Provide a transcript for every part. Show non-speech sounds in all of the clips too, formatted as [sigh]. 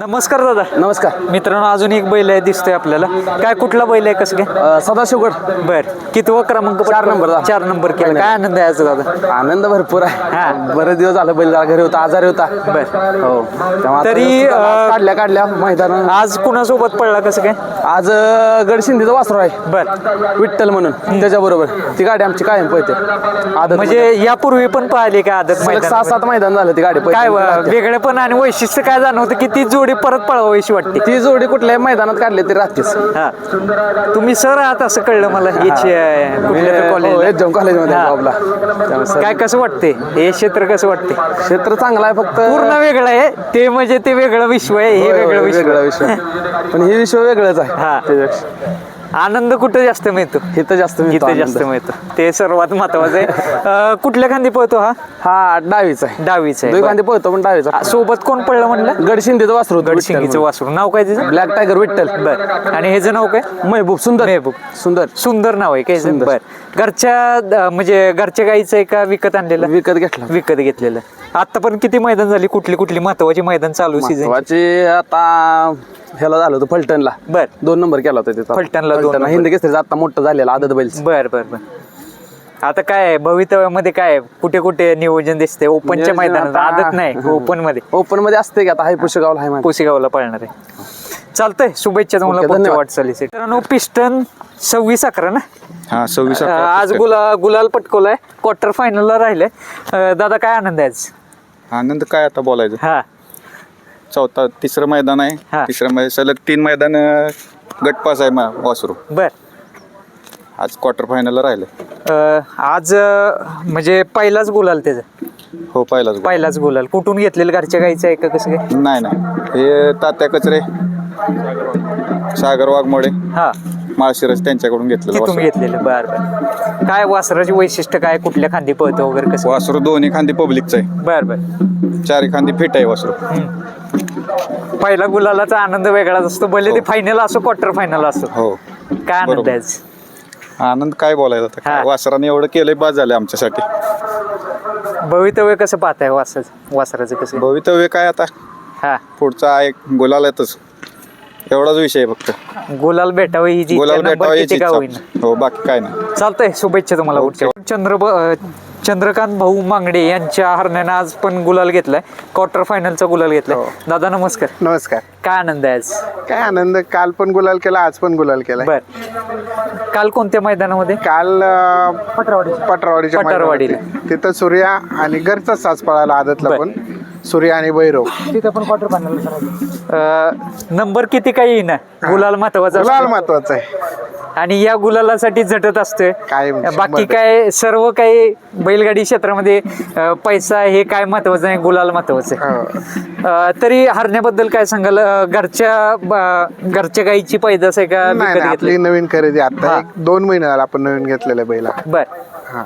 नमस्कार दादा. नमस्कार. मित्रांनो अजून एक बैल आहे दिसतोय आपल्याला. काय कुठला बैल आहे कसं काय? अ, सदाशिवगड. बर. कितवा क्रमांक चार नंबर झाला. चार नंबर केला. काय आनंद आहे आज दादा? आनंद भरपूर हा. आहे बरेच दिवस झालं बैल जरा घरी होता आजारी होता. बर. हो. तेव्हा आता तरी, व्यवस्थित झाला. अ, काढल्या काढल्या मैदान आज कुणासोबत पडला कसं काय? आज अ, गडशिंदीचं वासरू आहे. बर. विठ्ठल म्हणून त्याच्याबरोबर. ती गाडी आमची कायम पळते. आदत म्हणजे यापूर्वी पण पाहिले का आदत मैदान सहा सात मैदान झालं ती गाडी पळते. काय वेगळं पण आणि वैशिष्ट्य काय जाणवतं की ती जोडी परत पळवावीशी वाटते. ती जोडी कुठल्याही मैदानात काढली तरी राहतेच. हा. तुम्ही सर आहात असं कळलं मला हो, कॉलेज कॉलेजमध्ये हा. सर- काय कसं वाटते हे क्षेत्र कसं वाटते क्षेत्र चांगलं आहे फक्त पूर्ण वेगळं आहे. ते म्हणजे ते वेगळं विश्व आहे हे वेगळं विश्व पण हे विश्व वेगळंच आहे. हा. आनंद कुठं जास्त मिळतो? इथं जास्त मिळतो इथे जास्त आनंद. मिळतो. ते सर्वात महत्वाचं आहे. अं, कुठल्या खांदी पळतो हा? हा डावीचा आहे. डावीचा दोन आहे कांदे पळतो पण डावीचा. सोबत कोण पडलं म्हणलं गडशिंदीचं वासरू विठ्ठल वासरू. नाव काय तिचं. Black tiger Vitthal. बर. आणि ह्याचं नाव काय? महबूब सुंदर. महबूब. सुंदर. सुंदर नाव आहे काय? सुंदर. बर. घरच्या म्हणजे घरच्या गाईचं आहे का विकत आणलेलं? विकत घेतला. विकत घेतलेलं. आता पण किती मैदान झाली? कुठली कुठली महत्वाची मैदान चालू सीझन आता ह्याला झालं होतं फलटणला. बर. दोन नंबर केला होता तिथं. फलटणला दोन. हिंद केसरीचा आता मोठं झालेला आदत बैल. बर बर बर. आता काय आहे, भवितव्यामध्ये काय आहे? कुठे कुठे नियोजन दिसते ओपनच्या नियोजन मैदानात. आता- आदत नाही [laughs] ओपनमध्ये ओपनमध्ये असते की आता हाय पुशेगावला हाय माहिती पुसेगावला पळणार आहे. चालतंय. शुभेच्छा तुम्हाला ओके, पुढच्या धन्यवाद. वाटचालीसाठी. मित्रांनो पिस्टन सव्वीस अकरा ना? हा सव्वीस अं, अकरा आज पुस्तक. गुला गुलाल पटकवलाय. क्वार्टर फायनलला राहिलंय. दादा काय आनंद आहे आज? आनंद काय आता बोलायचं? हा. चौथा तिसरं मैदान हा. आहे तिसरं मैदान सलग तीन मैदान गटपास आहे मा- वासरू. बर. आज क्वार्टर फायनलला राहिलं. अं, आज अं, म्हणजे पहिलाच गुलाल त्याचा? हो पहिलाच गोल. पहिलाच गुलाल. कुठून घेतलेलं घरच्या गाईचं आहे का कसं काय? नाही नाही. हे तात्या कचरे सागर वाघमोडे. हा. माळशिरस त्यांच्याकडून घेतलेलं तिथून वासरू. घेतलेलं बर बर. काय वासराची वैशिष्ट्य काय? कुठल्या खांदी पळतो वगैरे कसं? वासरू दोन्ही खांदी पब्लिकचं आहे. बर बर. चारी खांदी फिट आहे वासरू. पहिला गुलालाचा आनंद वेगळाच असतो भले ते फायनल असो क्वार्टर फायनल असो. हो. काय आनंद बरोबर. आहे? आज? आनंद काय बोलायचा आता? हा. काय वासराने एवढं केलंय बाद झालं आमच्यासाठी. भवितव्य कसं पाहताय वासराचं वासराचं कसं? भवितव्य काय आता? हा. पुढचा एक गुलालातच. एवढाच विषय आहे फक्त. गुलाल भेटावं ही जी गुलाल इच्छा, नंबर भेटावा किती याची का इच्छा. होईना हो बाकी काय नाही. चालतंय शुभेच्छा तुम्हाला. पुढच्या चंद्र चंद्रकांत भाऊ मांगडे यांच्या हरण्यानं आज पण गुलाल घेतलाय. क्वार्टर फायनलचा गुलाल घेतलाय. दादा नमस्कार. नमस्कार. काय आनंद आहे आज? काय आनंद? काल पण गुलाल केला आज पण गुलाल केला. बर. काल कोणत्या मैदानामध्ये? काल अं, पटरवाडीच्या. पटरवाडीला. मैदानावरती. तिथं सूर्या आणि घरचा साज पळाला आदतला बर. पण. सूर्या आणि भैरव. नंबर किती काही येईना. गुलाल महत्त्वाचा गुलाल. महत्त्वाचा आहे. आणि या गुलालासाठी झटत असतोय. कायम, शंभर बाकी टक्के. काय सर्व काही बैलगाडी क्षेत्रामध्ये अं, पैसा हे काय महत्वाचं आहे गुलाल महत्वाचं आहे. अं, तरी हरण्याबद्दल काय सांगाल? अं, घरच्या ब- घरच्या गाईची पैदास आहे का नाही विकत नाही, आपली घेतली नवीन खरेदी. आता हा. एक दोन महिने झाला आपण नवीन घेतलेला बैला. बर. हा.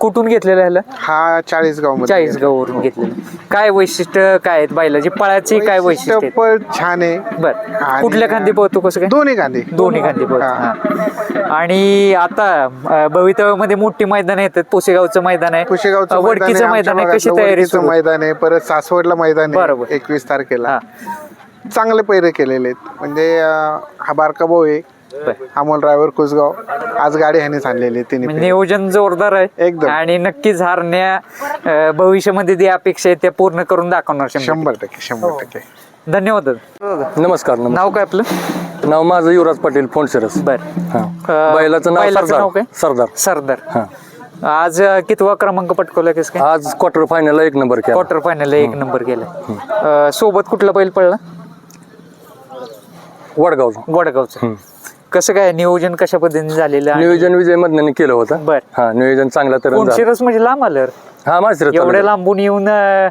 कुठून घेतलेलं ह्याला? हा चाळीस गाव चाळीस गाववरून घेतलेलं. काय वैशिष्ट्य काय आहेत बैलाची? पळाची काय वैशिष्ट्य आहेत? पळ छान आहे. बर. आणि- कुठल्या खांदी पोहतो कसं काय? दोन्ही गांधी दोन्ही खांदी पोहतो. आणि आता अं, भवितव्यामध्ये मोठी मैदान येतात. पुसेगावचं मैदान आहे. पुशेगावचं अं, वडकीचं मैदान आहे. कशी तयारी सुरू? मैदान आहे. परत सासवडला मैदान बरोबर. आहे एकवीस तारखेला. हा. चांगले पैरे केलेले आहेत. म्हणजे अं, हा बारका भाऊ आहे. बर. अमोल ड्रायव्हर कुसगाव. आज गाडी ह्याने आणलेली आहे तिन्ही म्हणजे नियोजन जोरदार आहे. एकदम. आणि नक्कीच हारण्या अं, भविष्यामध्ये जी अपेक्षा आहे त्या पूर्ण करून दाखवणार शंभर शंभर टक्के शंभर टक्के टक्के. धन्यवाद. दादा. नमस्कार नमस्कार. नाव काय आपलं? नाव माझं युवराज पाटील फोनशिरस बर. हा. अं, बैलाचं नाव बैलाचं सरदार. नाव काय? सरदार. सरदार. हा. आज अं, कितवा क्रमांक पटकवला कस काय? आज क्वार्टर फायनल एक नंबर केला. क्वार्टर फायनल एक नंबर केला. सोबत कुठला बैल पडला वडगावचं. वडगावचं. कसं काय नियोजन कशा पद्धतीने झालेलं आहे? नियोजन विजय मधनं केलं होतं. बर. हा नियोजन तऱ्हेने झालं. कोणशिरस म्हणजे लांब आलं हा मास्तर एवढ्या लांबून येऊन अं,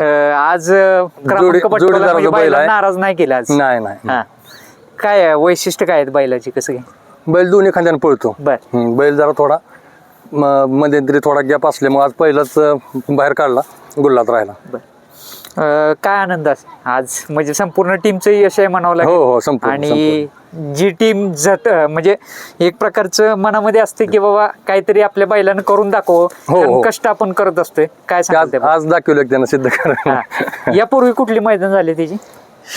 अं, आज अं, क्रमांक जोडी- पटकवला जोडीदाराचा म्हणजे बैल बैलाला आहे. नाराज नाही केला आज. नाही नाही. हा. काय आहे, वैशिष्ट्य काय आहेत बैलाची कसं काय? बैल दोन्ही खांद्याने पळतो. बर. हम्म, बैल जरा थोडा म- मध्यंतरी थोडा गॅप असल्यामुळे आज पहिलाच अं, बाहेर काढला गुल्लात राहिला. बर. अं, काय आनंद आहे आज म्हणजे संपूर्ण टीमचं यश आहे म्हणावं हो, हो, लागेल संपूर्ण, आणि जी टीम जत म्हणजे एक प्रकारचं मनामध्ये असते की बाबा काहीतरी आपल्या बैलानं करून दाखव हो. कष्ट आपण करत असतोय. काय ते आज दाखवलं की त्यांना सिद्ध करा हा. यापूर्वी कुठली मैदान झाली त्याची?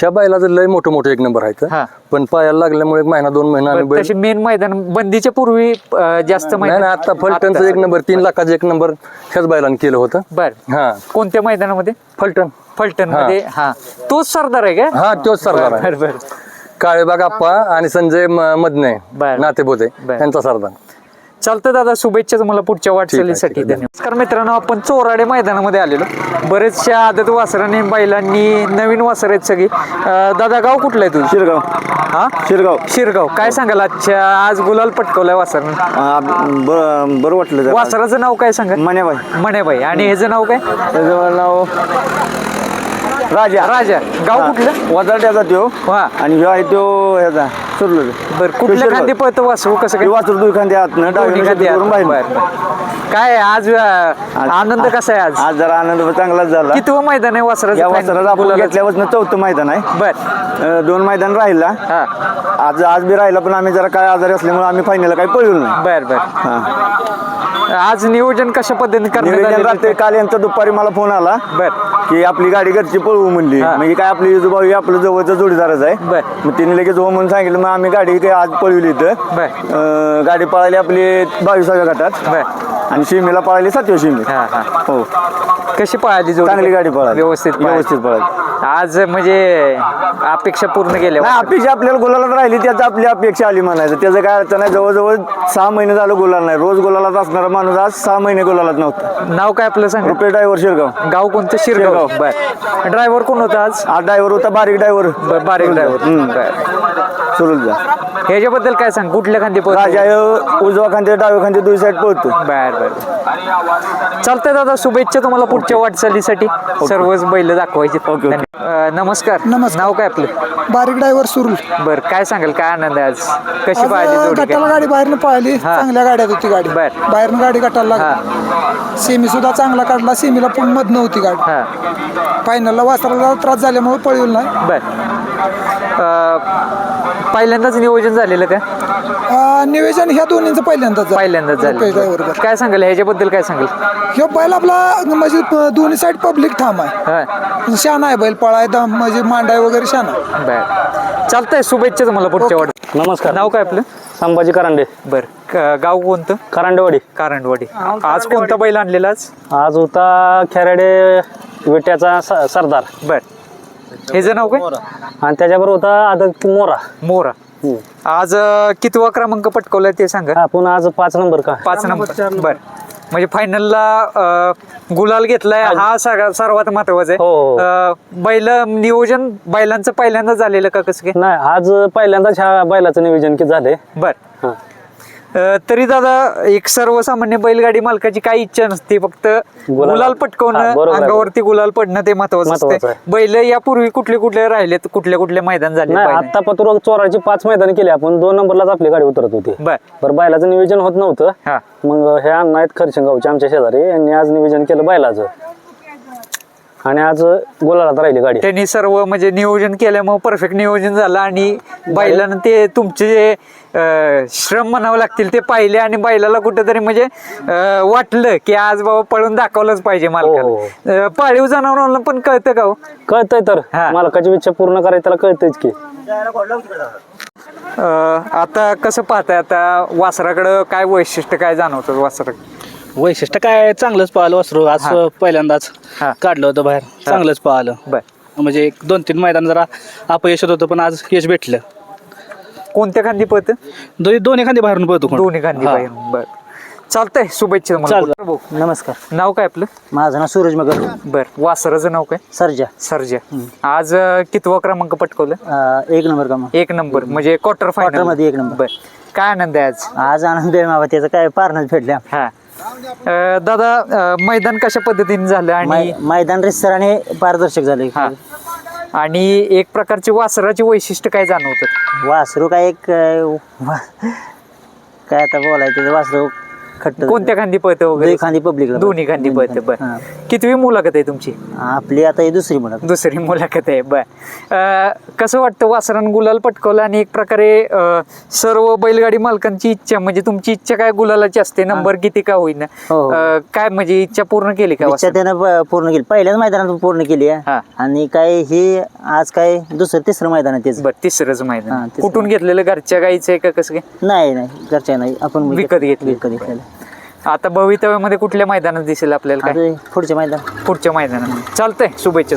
बैलाचं लय मोठं मोठं एक नंबर आहे हा. पण पायाला लागल्यामुळे एक महिना दोन महिना आणि बैल तशी मेन मैदान बंदीच्या पूर्वी अं, जास्त नाही नाही आता फलटणचं एक नंबर तीन लाखाचं एक नंबर ह्याच बैलानं केलं होतं. बर. हा. कोणत्या मैदानामध्ये? फलटण. फलटणमध्ये हा. तोच सरदार आहे का? हा तोच सरदार आहे. बर बर काळेबाग आप्पा आणि संजय म- मदने बर. नातेबोते बर. यांचा सरदार. चालतं दादा शुभेच्छा तुम्हाला पुढच्या वाटचालीसाठी. धन्यवाद नमस्कार मित्रांनो आपण चोराडे मैदानामध्ये आलेलो. बरेचशा आदत वासराने बैलांनी नवीन वासर आहेत सगळी. अं, दादा गाव कुठलं आहे तुझं? शिरगाव. हा? शिरगाव. शिरगाव. काय सांगाल आजच्या आज गुलाल पटकवलाय वासरानं? आ, ब- बरं वाटलं जरा. वासराचं नाव काय सांगा मण्याबाई. मण्याबाई. आणि ह्याचं नाव काय? त्याचं नाव राजा राजा. गाव कुठलं? वजाट्याचा त्यो. हा. आणि ह्यो आहे त्यो ह्याचा सुरलो. बर कुठल्या खांदी पळतं वासरू कसं काय? दुई खांदे दोन्ही डावीनं खांदी करून. बाहेर. काय आज अं, आनंद कसा आहे आज? आज जरा आनंद चांगलाच झाला. कितवं मैदान आहे या वासरात आपण घेतल्यापासून चौथं मैदान आहे. बर. अं, दोन मैदान राहिला. हा. आज आज बी राहिला पण आम्ही जरा काय आजारी असल्यामुळे आम्ही फायनल काही पळलो नाही. बर बर. हा. आज नियोजन कशा पद्धतीने करण्यात निवेदन आलेलं रात्री आहे? काल यांचा दुपारी मला फोन आला बर. की आपली गाडी घरची पळवू म्हणली. हा. म्हणजे काय आपली युजुभाऊ हे आपलं जवळचं जोडीदारच आहे. बर. मग तिने लगेच हो म्हणून सांगितलं मग आम्ही गाडी आज पळवली इथं. बर. अं, गाडी पळाली आपली बावीसाव्या गटात. बर. आणि शिमीला पळाली सातव्या शिमी हा हा. हो. कशी पळाली जोडी? चांगली गाडी पळाली. व्यवस्थित पळाली. व्यवस्थित पळाली. आज म्हणजे अपेक्षा पूर्ण केल्या नाही अपेक्षा आपल्याला गुलालात राहिली त्याच आपली अपेक्षा आली म्हणायचं. त्याचं काय अर्थ नाही. जवळजवळ सहा महिने झालं गुलाल नाही. रोज गुलालात असणारा माणूस आज सहा महिने गुलालात नव्हता. नाव काय आपलं सांग? रुपये ड्रायव्हर शिरगाव. गाव कोणतं? शिरगाव. शिरगाव. बर. ड्रायव्हर कोण होता आज? आज ड्रायव्हर होता बारीक ड्रायव्हर बारीक ड्रायव्हर सुरुलचा ह्याच्याबद्दल काय सांग? कुठल्या खांदी पळतो राजा उजवा खांदे डाव्या खांदे दुई साईड पळतो बर बर. चालतंय दादा शुभेच्छा तुम्हाला पुढच्या वाटचालीसाठी. सर्वच बैल दाखवायचे. ओके. धन्यवाद. अं, नमस्कार. नमस्कार. नाव काय आपलं? बारीक ड्रायव्हर सुरू बर काय सांगाल? काय आनंद आहे आज? कशी पाहिली जोडी? गटाला काय? गाडी बाहेरनं पळाली. हा. चांगल्या गाड्यात होती गाडी. बर. बाहेरनं गाडी गटाला लागली. सेमी सुद्धा चांगला काढला. सेमीला पण मध नव्हती गाडी. हा. फायनलला वासराला त्रास झाल्यामुळे पळवलं नाही. बर. अं, पहिल्यांदाच नियोजन झालेलं का? अं, नियोजन ह्या दोन्हीचं पहिल्यांदाच. पहिल्यांदाच झालं. ड्रायव्हर काय सांगाल ह्याच्याबद्दल काय सांगाल? ह्यो बैल आपला म्हणजे प- दोन्ही साईड पब्लिक ठाम आहे. हा शान आहे बैल पळाय दम म्हणजे मांडाय वगैरे शान आहे. बर. चालतंय शुभेच्छा तुम्हाला पुढच्या वाट नमस्कार. नाव काय आपलं? संभाजी करांडे. बर. गाव कोणतं? करांडेवाडी. कारंडवाडी. आज कोणता बैल आणलेला आज? आज होता खेराडे विट्याचा स- सरदार. बर. ह्याचं नाव काय? आणि त्याच्याबरोबर होता आदत मोरा. मोरा. आज अं, कितवा क्रमांक पटकवलाय ते सांगा. आपण आज पाच नंबर का? पाच नंबर बर. म्हणजे फायनलला गुलाल घेतलाय हा सगळा सर्वात महत्त्वाचा हो, हो. आहे अं, बैल नियोजन बैलांचं पहिल्यांदा झालेलं का कसं काय? नाही आज पहिल्यांदाच ह्या बैलाचं नियोजन की झाले बर. हा. तरी दादा एक सर्वसामान्य बैलगाडी मालकाची काही इच्छा नसते. फक्त गुलाल पटकवणं. अंगावरती गुलाल पडणं ते महत्वाचं असते. बैल यापूर्वी कुठले कुठले राहिलेत कुठले कुठले मैदान झाले? आता पतुर चोराची पाच मैदान केली. आपण दोन नंबरलाच आपली गाडी उतरत होती. बर. बैलाचं नियोजन होत नव्हतं. मग हे अण्णा आहेत खरशिंगावचे आमच्या शेजारी. यांनी आज नियोजन केलं बैलाचं. आणि आज गुलालात राहिली गाडी. त्यांनी सर्व म्हणजे नियोजन केल्यामुळे परफेक्ट नियोजन झालं आणि बैलानं ते तुमचे जे अं, श्रम म्हणावं लागतील ते पाहिले आणि बैलाला कुठेतरी म्हणजे अं, वाटलं की आज बाबा पळून दाखवलंच पाहिजे हो, मालकाला अं, पाळीव जनावरांना पण कळतं का हो? कळतंय तर. हा. मालकाची इच्छा पूर्ण करायची त्याला कळतंयच की. अं, आता कसं पाहताय? आता वासराकडं काय वैशिष्ट्य काय जाणवतं वासराकडे? वैशिष्ट्य काय चांगलंच पाहिलं वासरू. आज हा. पहिल्यांदाच हा. काढलं होतं बाहेर. चांगलंच पाहिलं. बर. म्हणजे एक दोन तीन मैदान जरा अपयश होत होतं पण आज यश भेटलं. कोणत्या खांदी पळतं? दोन्ही दोन्ही खांदी बाहेरून पळतो कोण. दोन्ही खांदी हा. बाहेर बर. चालतंय. शुभेच्छा तुम्हाला चालतं. भाऊ. नमस्कार. नाव काय आपलं? माझं नाव सूरज मगर. बर. वासराचं नाव काय? सरजा. सर्जा. आज अं, कितवा क्रमांक पटकवलं? अं, एक नंबर का मग एक नंबर. म्हणजे क्वार्टर फायनल Quarter मध्ये एक नंबर. बर. काय आनंद आहे आज? आज आनंद आहे मावा त्याचं काय पारणच भेटले. हा. अं, दादा अं, मैदान कशा पद्धतीने झालं आणि मै- मैदान रिस्तर आणि पारदर्शक झाले. हा. आणि एक प्रकारची वासराची वैशिष्ट्य काय जाणवतात वासरू काय एक अं, वा- काय आता बोलायचं ते वासरू खट्ट. कोणत्या खांदी पळतं वगैरे? खांदी ला दोन्ही. खांदी पळतं. बर. कितवी मुलाखत आहे तुमची? आपली आता ही दुसरी मुलं दुसरी मुलाखत आहे बर. कसं वाटतं वासरान गुलाल पटकवलं आणि एक प्रकारे सर्व बैलगाडी मालकांची इच्छा म्हणजे तुमची इच्छा काय गुलालाची असते? नंबर किती का होईना? हो, हो. काय म्हणजे इच्छा पूर्ण केली का इच्छा? त्यानं पूर्ण केली. पहिल्याच मैदानात पूर्ण केली. आहे. आणि काय हे आज काय दुसरं तिसरं मैदान आहे त्याचं. बर तिसरंच मैदान. कुठून घेतलेलं? घरच्या गाईचं आहे का कसं काय? नाही नाही. घरच्या नाही. आपण विकत घेतली. विकत घेतलेलं. आता भवितव्यामध्ये कुठल्या मैदानात दिसेल आपल्याला काय? मैदान. पुढच्या मैदानात. चालतंय शुभेच्छा